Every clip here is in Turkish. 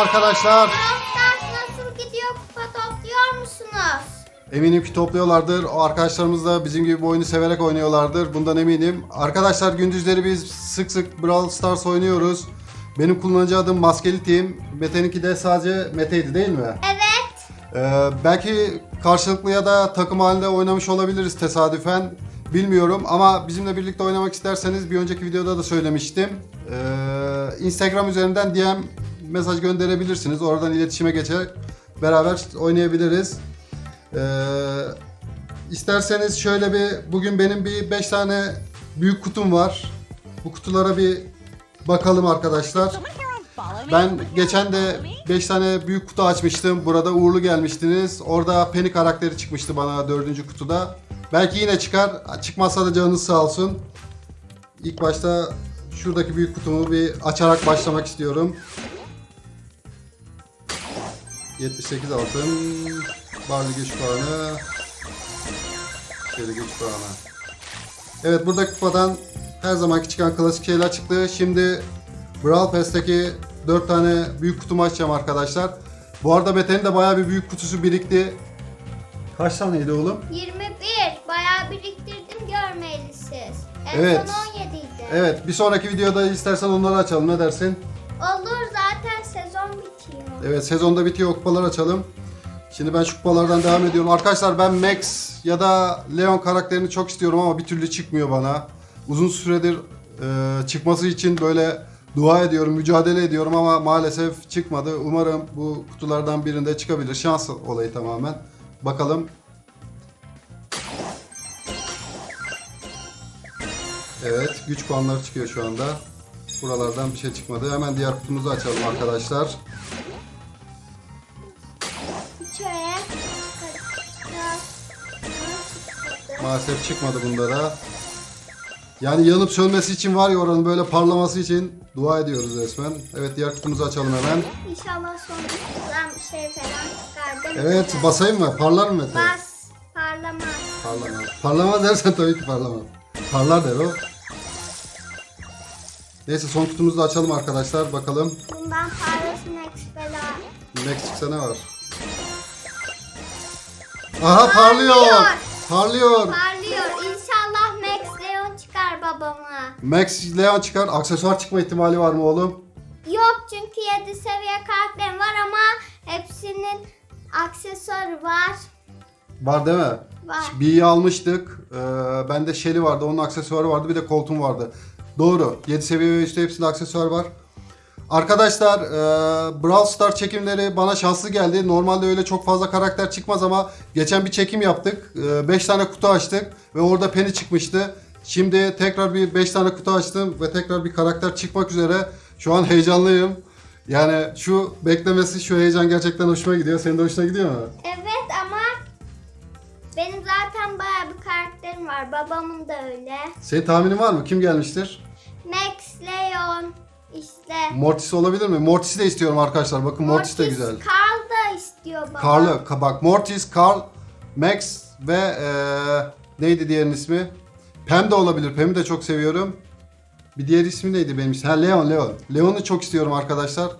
Arkadaşlar. Brawl nasıl gidiyor kupa topluyor musunuz? Eminim ki topluyorlardır. O arkadaşlarımız da bizim gibi bu oyunu severek oynuyorlardır. Bundan eminim. Arkadaşlar gündüzleri biz sık sık Brawl Stars oynuyoruz. Benim kullanıcı adım Maskeli Team. Mete'ninki de sadece Mete'ydi değil mi? Evet. Ee, belki karşılıklı ya da takım halinde oynamış olabiliriz tesadüfen. Bilmiyorum ama bizimle birlikte oynamak isterseniz bir önceki videoda da söylemiştim. Ee, Instagram üzerinden DM mesaj gönderebilirsiniz. Oradan iletişime geçer beraber oynayabiliriz. Ee, isterseniz şöyle bir bugün benim bir 5 tane büyük kutum var. Bu kutulara bir bakalım arkadaşlar. Ben geçen de 5 tane büyük kutu açmıştım. Burada uğurlu gelmiştiniz. Orada Penny karakteri çıkmıştı bana 4. kutuda. Belki yine çıkar. Çıkmazsa da canınız sağ olsun. İlk başta şuradaki büyük kutumu bir açarak başlamak istiyorum. 78 altın. Barley güç puanı. Şöyle güç puanı. Evet buradaki kupadan her zamanki çıkan klasik şeyler çıktı. Şimdi Brawl Pass'teki 4 tane büyük kutumu açacağım arkadaşlar. Bu arada Mete'nin de bayağı bir büyük kutusu birikti. Kaç taneydi oğlum? 21. Bayağı biriktirdim görmelisiniz. En Evet. son 17 idi. Evet bir sonraki videoda istersen onları açalım ne dersin? Evet sezonda bitiyor kupalar açalım. Şimdi ben şu kupalardan devam ediyorum. Arkadaşlar ben Max ya da Leon karakterini çok istiyorum ama bir türlü çıkmıyor bana. Uzun süredir e, çıkması için böyle dua ediyorum, mücadele ediyorum ama maalesef çıkmadı. Umarım bu kutulardan birinde çıkabilir. Şans olayı tamamen. Bakalım. Evet, güç puanları çıkıyor şu anda. Buralardan bir şey çıkmadı. Hemen diğer kutumuzu açalım arkadaşlar. Maalesef çıkmadı bunda da. Yani yanıp sönmesi için var ya oranın böyle parlaması için dua ediyoruz resmen. Evet diğer kutumuzu açalım hemen. İnşallah sonradan bir şey falan çıkar değil mi? Evet basayım mı? Parlar mı Mete? Bas. Parlamaz. Parlamaz. Parlamaz dersen tabii ki parlamaz. Parlar der o. Neyse son kutumuzu da açalım arkadaşlar. Bakalım Bundan parlasın eksi bela. Max çıksa ne var? Aha parlıyor. Parlıyor. Parlıyor. İnşallah Max Leon çıkar babama. Max Leon çıkar. Aksesuar çıkma ihtimali var mı oğlum? Yok çünkü 7 seviye karakterim var ama hepsinin aksesuarı var. Var değil mi? Var. B'yi almıştık. Ee, bende Shelly vardı. Onun aksesuarı vardı. Bir de koltuğum vardı. Doğru. 7 seviye ve üstü hepsinde aksesuar var. Arkadaşlar e, Brawl Star çekimleri bana şanslı geldi. Normalde öyle çok fazla karakter çıkmaz ama geçen bir çekim yaptık. 5 tane kutu açtık ve orada Penny çıkmıştı. Şimdi tekrar bir 5 tane kutu açtım ve tekrar bir karakter çıkmak üzere. Şu an heyecanlıyım. Yani şu beklemesi, şu heyecan gerçekten hoşuma gidiyor. Senin de hoşuna gidiyor mu? Evet ama benim zaten bayağı bir karakterim var. Babamın da öyle. Senin tahminin var mı? Kim gelmiştir? Max, Leon, işte. Mortis olabilir mi? Mortis'i de istiyorum arkadaşlar. Bakın Mortis, de güzel. Carl da istiyor baba. Karl'ı. ka- Bak Mortis, Karl, Max ve eee, neydi diğerinin ismi? Pam de olabilir. Pam'i de çok seviyorum. Bir diğer ismi neydi benim için? Ha Leon, Leon. Leon'u çok istiyorum arkadaşlar.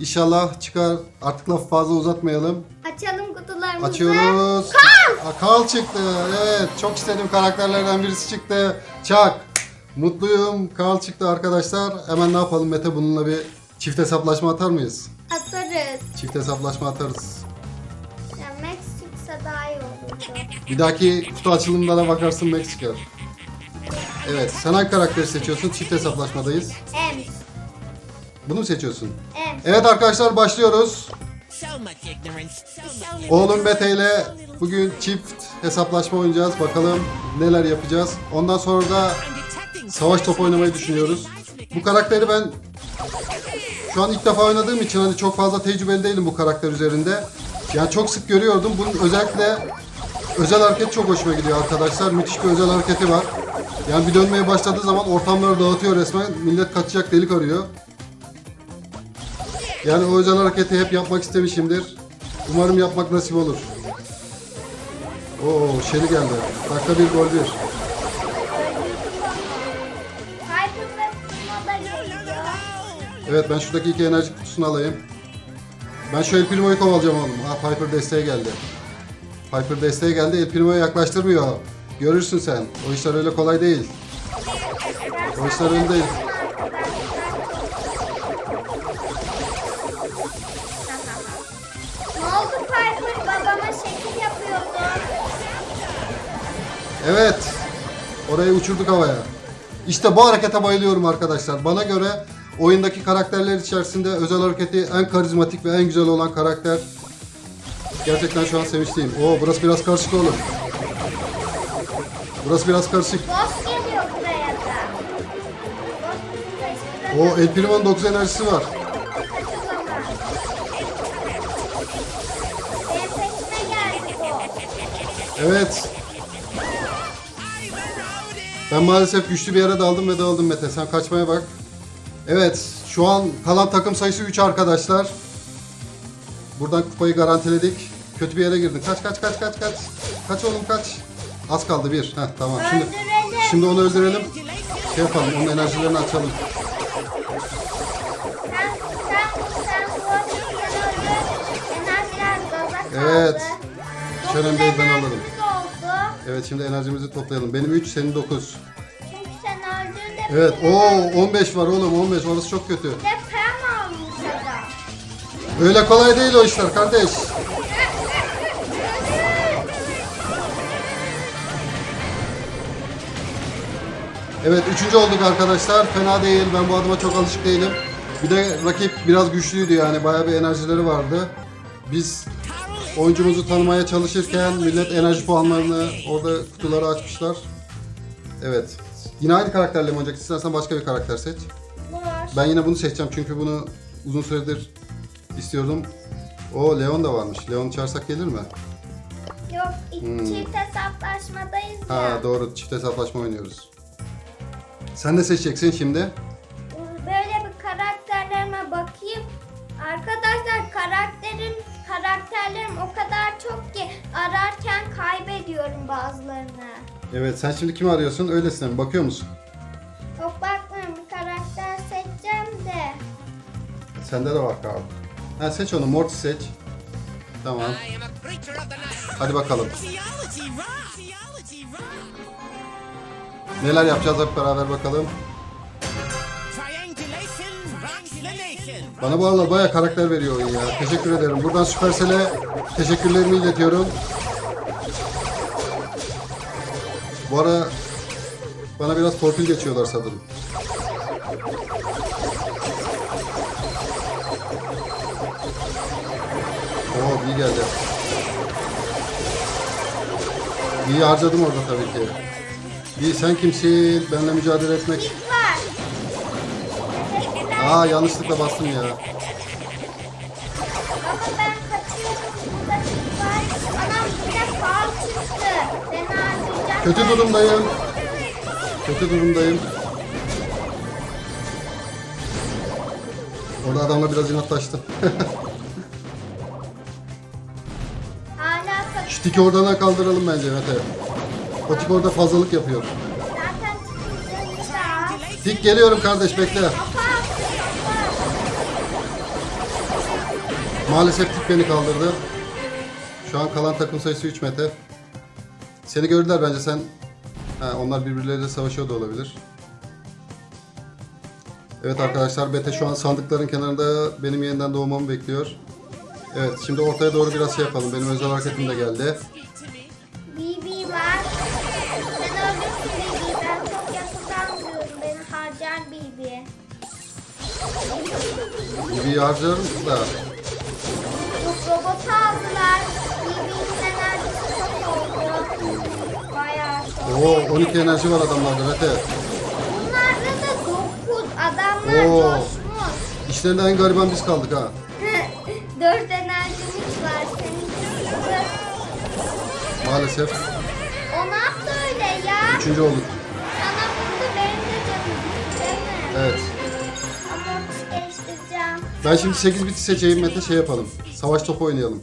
İnşallah çıkar. Artık lafı fazla uzatmayalım. Açalım kutularımızı. Açıyoruz. Karl! Karl çıktı. Evet. Çok istediğim karakterlerden birisi çıktı. Çak. Mutluyum. Karl çıktı arkadaşlar. Hemen ne yapalım Mete? Bununla bir çift hesaplaşma atar mıyız? Atarız. Çift hesaplaşma atarız. Ya Max çıksa daha iyi olurdu. Bir dahaki kutu açılımında da bakarsın Max çıkar. Evet. Sen hangi karakteri seçiyorsun? Çift hesaplaşmadayız. M. Bunu mu seçiyorsun? M. Evet arkadaşlar başlıyoruz. So much ignorance. So much Oğlum Mete ile bugün çift hesaplaşma oynayacağız. Bakalım neler yapacağız. Ondan sonra da savaş topu oynamayı düşünüyoruz. Bu karakteri ben şu an ilk defa oynadığım için hani çok fazla tecrübeli değilim bu karakter üzerinde. Yani çok sık görüyordum. Bunun özellikle özel hareket çok hoşuma gidiyor arkadaşlar. Müthiş bir özel hareketi var. Yani bir dönmeye başladığı zaman ortamları dağıtıyor resmen. Millet kaçacak delik arıyor. Yani o özel hareketi hep yapmak istemişimdir. Umarım yapmak nasip olur. Oo, Şeli geldi. Dakika bir gol bir. Evet ben şuradaki iki enerji kutusunu alayım. Ben şu El Primo'yu kovalayacağım oğlum. Ha Piper desteğe geldi. Piper desteğe geldi. El Primo'yu yaklaştırmıyor. Görürsün sen. O işler öyle kolay değil. O işler öyle değil. Evet. Orayı uçurduk havaya. İşte bu harekete bayılıyorum arkadaşlar. Bana göre oyundaki karakterler içerisinde özel hareketi en karizmatik ve en güzel olan karakter. Gerçekten şu an sevinçliyim. Oo burası biraz karışık oğlum. Burası biraz karışık. Boss geliyor buraya da. Boss O El Primo'nun 9 enerjisi var. Evet. Ben maalesef güçlü bir yere daldım ve dağıldım Mete. Sen kaçmaya bak. Evet. Şu an kalan takım sayısı 3 arkadaşlar. Buradan kupayı garantiledik. Kötü bir yere girdin. Kaç kaç kaç kaç kaç. Kaç oğlum kaç. Az kaldı bir. Heh tamam. Şimdi, şimdi onu öldürelim. Şey yapalım. Onun enerjilerini açalım. Evet. Önemli değil, ben alırım. Evet şimdi enerjimizi toplayalım. Benim 3, senin 9. Çünkü sen öldün de Evet. Oo 15 var oğlum 15. Orası çok kötü. de pem almış adam. Öyle kolay değil o işler kardeş. Evet üçüncü olduk arkadaşlar. Fena değil. Ben bu adıma çok alışık değilim. Bir de rakip biraz güçlüydü yani. Bayağı bir enerjileri vardı. Biz oyuncumuzu tanımaya çalışırken millet enerji puanlarını orada kutuları açmışlar. Evet. Yine aynı karakterle mi olacak? İstersen başka bir karakter seç. Var. Ben yine bunu seçeceğim çünkü bunu uzun süredir istiyordum. O Leon da varmış. Leon çağırsak gelir mi? Yok iki çift hesaplaşmadayız Hmm. Ha ya. doğru çift hesaplaşma oynuyoruz. Sen de seçeceksin şimdi. Böyle bir karakterlerime bakayım. Arkadaşlar karakterim karakterlerim o kadar çok ki ararken kaybediyorum bazılarını. Evet sen şimdi kimi arıyorsun? Öylesine mi? Bakıyor musun? Yok bakmıyorum bir karakter seçeceğim de. Sende de var Karl. Ha seç onu. Mortis seç. Tamam. Hadi bakalım. Neler yapacağız hep beraber bakalım. Bana bu aralar bayağı karakter veriyor oyun ya. Teşekkür ederim. Buradan Supercell'e teşekkürlerimi iletiyorum. Bu ara bana biraz torpil geçiyorlar sanırım. Oo iyi geldi. İyi harcadım orada tabii ki. İyi sen kimsin? Benimle mücadele etmek. Aa yanlışlıkla bastım ya. Ama ben kaçıyorum. Burada biz var. Anam bir de fal çıktı. Ben harcayacağım. Kötü durumdayım. Kötü durumdayım. Orada adamla biraz inatlaştı. Hala. Şu tiki oradan kaldıralım bence Mete. O tik orada fazlalık yapıyor. Zaten. Tik geliyorum kardeş bekle. Kafa Maalesef tik beni kaldırdı. Şu an kalan takım sayısı 3 Mete. Seni gördüler bence sen. Ha, onlar birbirleriyle savaşıyor da olabilir. Evet arkadaşlar Mete şu an sandıkların kenarında benim yeniden doğmamı bekliyor. Evet şimdi ortaya doğru biraz şey yapalım. Benim özel hareketim de geldi. BB var. Sen öldürsün BB. Ben çok yakından vuruyorum. Beni harcar BB. Bir harcarım da. Oo 12 enerji var adamlarda Mete. Bunlarda da 9. Adamlar Oo. coşmuş. İşlerinde en gariban biz kaldık ha. 4 enerjimiz var. Senin. Maalesef. O ne yaptı öyle ya? Üçüncü olduk. Sana vurdu benim de canım. Değil mi? Evet. Ama değiştireceğim. Ben şimdi 8 bit seçeyim Mete şey yapalım. Savaş topu oynayalım.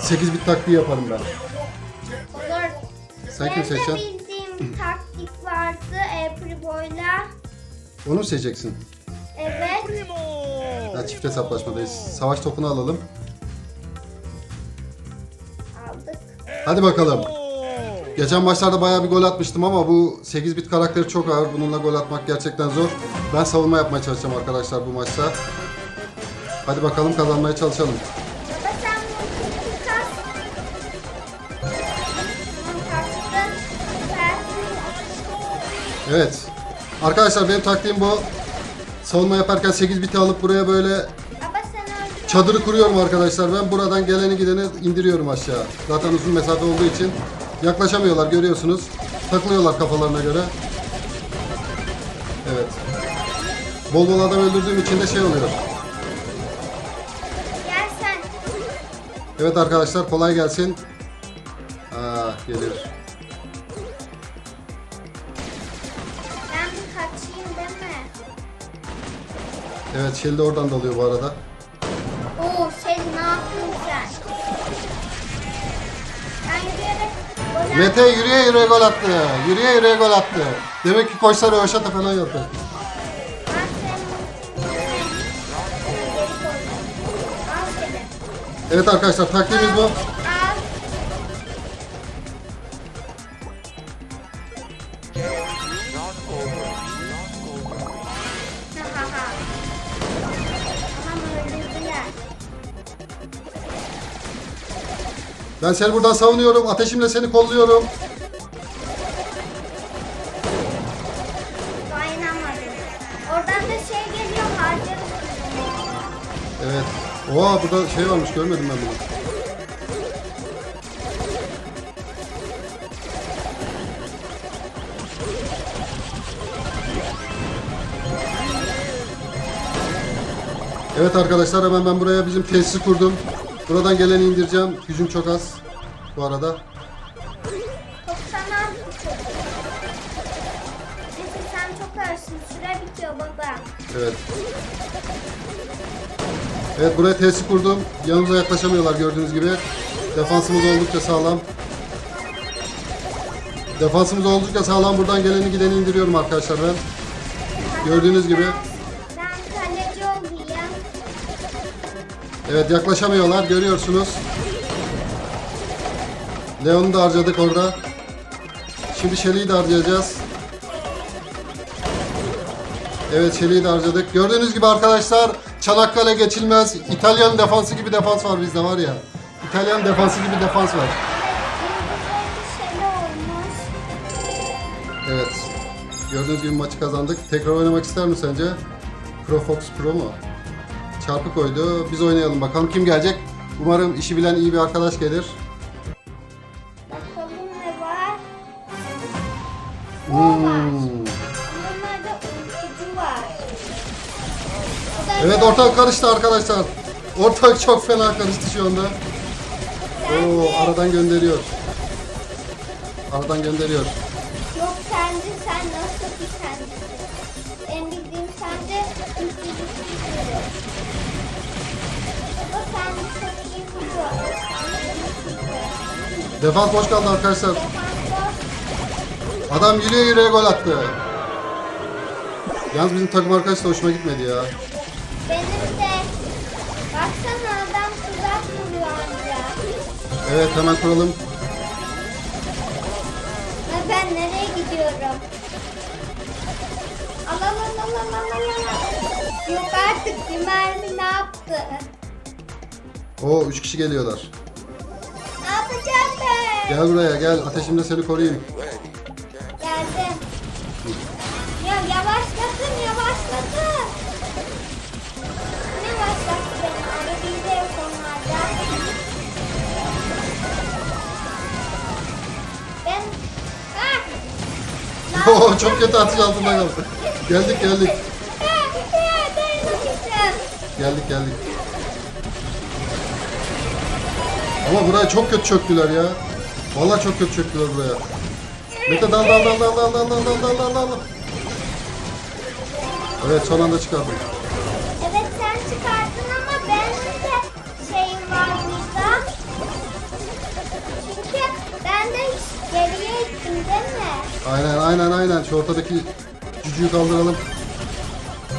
8 bit taktiği yaparım ben. Olur. Sen kim de seçeceksin? taktik vardı e, Primo'yla. Onu mu seçeceksin? Evet. Ya çift hesaplaşmadayız. Savaş topunu alalım. Aldık. Hadi bakalım. Geçen maçlarda bayağı bir gol atmıştım ama bu 8 bit karakteri çok ağır. Bununla gol atmak gerçekten zor. Ben savunma yapmaya çalışacağım arkadaşlar bu maçta. Hadi bakalım kazanmaya çalışalım. Evet. Arkadaşlar benim taktiğim bu. Savunma yaparken 8 biti alıp buraya böyle çadırı kuruyorum arkadaşlar. Ben buradan geleni gideni indiriyorum aşağı. Zaten uzun mesafe olduğu için yaklaşamıyorlar görüyorsunuz. Takılıyorlar kafalarına göre. Evet. Bol bol adam öldürdüğüm için de şey oluyor. Evet arkadaşlar kolay gelsin. Aa gelir. Evet Shelly de oradan dalıyor bu arada. Oo şey ne yaptın sen? Ben yürüyerek gol Mete yürüye yürüye gol attı. Yürüye yürüye gol attı. Demek ki koçlar röveşata falan. Ben senin seni. Evet arkadaşlar taktiğimiz bu. Ben seni buradan savunuyorum. Ateşimle seni kolluyorum. Dayanamadım. Oradan da şey geliyor. Evet. Oha burada şey varmış görmedim ben bunu. Evet arkadaşlar hemen ben buraya bizim tesisi kurdum. Buradan geleni indireceğim. Gücüm çok az. Bu arada. 90 az bir çocuk. Neyse sen çok ağırsın. Süre bitiyor baba. Evet. Evet buraya tesis kurdum. Yanımıza yaklaşamıyorlar gördüğünüz gibi. Defansımız oldukça sağlam. Defansımız oldukça sağlam. Buradan geleni gideni indiriyorum arkadaşlar ben. Gördüğünüz gibi. Evet yaklaşamıyorlar görüyorsunuz. Leon'u da harcadık orada. Şimdi Shelly'i de harcayacağız. Evet Shelly'i de harcadık. Gördüğünüz gibi arkadaşlar Çanakkale geçilmez. İtalyan defansı gibi defans var bizde var ya. İtalyan defansı gibi defans var. Evet. Gördüğünüz gibi maçı kazandık. Tekrar oynamak ister mi sence? Pro Fox Pro mu? Çarpı koydu. Biz oynayalım bakalım kim gelecek. Umarım işi bilen iyi bir arkadaş gelir. Bakalım ne var. O Hmm. var. Bunlarda uykucu var. Bu da Evet ortalık karıştı arkadaşlar. Ortalık çok fena karıştı şu anda. Oo aradan gönderiyor. Aradan gönderiyor. Defans boş kaldı arkadaşlar. Adam yürüye yürüye gol attı. Yalnız bizim takım arkadaş da hoşuma gitmedi ya. Benim de. Baksana adam tuzak vuruyor anca. Evet hemen kuralım. Ben nereye gidiyorum? Al al al al al al al. Yok artık bir mermi ne yaptı? Oo 3 kişi geliyorlar. Ne yapacağım ben? Gel buraya gel. Ateşimle seni koruyayım. Geldim. Ya yavaşlatın yavaşlatın. Ne yavaşlattı beni? Arabayı da yok onlarda. Ben... Ah! Oo çok kötü atış altında kaldı. Geldik geldik. Dayanamayacağım. Geldik geldik. Ama buraya çok kötü çöktüler ya. Vallahi çok kötü çöktüler buraya. Mete dal dal dal dal dal dal dal dal dal dal dal. Evet son anda çıkardım. Evet sen çıkardın ama benim de şeyim var burada. Çünkü ben de geriye ittim değil mi? Aynen aynen aynen. Şu ortadaki cücüğü kaldıralım.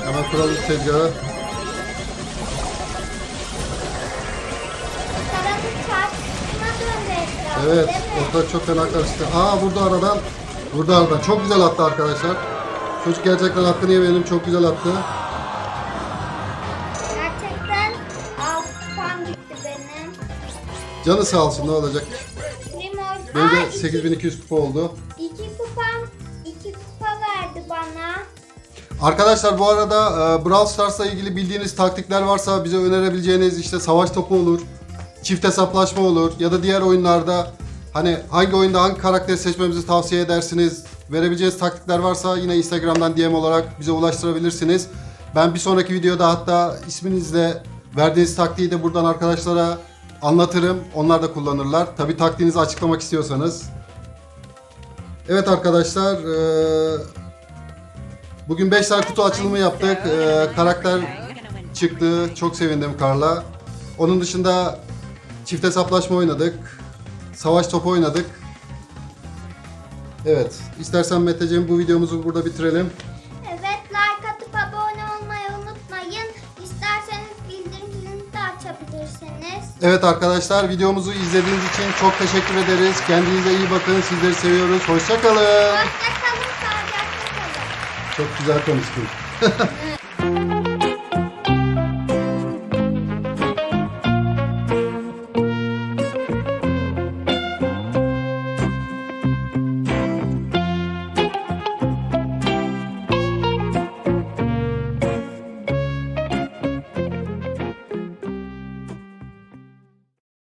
Hemen kuralım tezgahı. Evet, ortalık çok fena karıştı. Aa vurdu aradan. Vurdu aradan. Çok güzel attı arkadaşlar. Çocuk gerçekten hakkını yemeyelim. Çok güzel attı. Gerçekten alt kupam gitti benim. Canı sağ olsun ne olacak. Benim de iki- 8200 kupa oldu. İki kupam, iki kupa verdi bana. Arkadaşlar bu arada e, Brawl Stars'la ilgili bildiğiniz taktikler varsa bize önerebileceğiniz işte savaş topu olur, çift hesaplaşma olur ya da diğer oyunlarda hani hangi oyunda hangi karakteri seçmemizi tavsiye edersiniz? Verebileceğiniz taktikler varsa yine Instagram'dan DM olarak bize ulaştırabilirsiniz. Ben bir sonraki videoda hatta isminizle verdiğiniz taktiği de buradan arkadaşlara anlatırım. Onlar da kullanırlar. Tabi taktiğinizi açıklamak istiyorsanız. Evet arkadaşlar, e, Bugün 5 tane kutu açılımı yaptık. Ee, karakter çıktı. Çok sevindim Karla. Onun dışında çift hesaplaşma oynadık. Savaş topu oynadık. Evet. İstersen Meteciğim bu videomuzu burada bitirelim. Evet, like atıp abone olmayı unutmayın. İsterseniz bildirim zilini de açabilirsiniz. Evet arkadaşlar videomuzu izlediğiniz için çok teşekkür ederiz. Kendinize iyi bakın. Sizleri seviyoruz. Hoşçakalın. Hoşçakalın, sağlıcakla kalın. Çok güzel konuştun.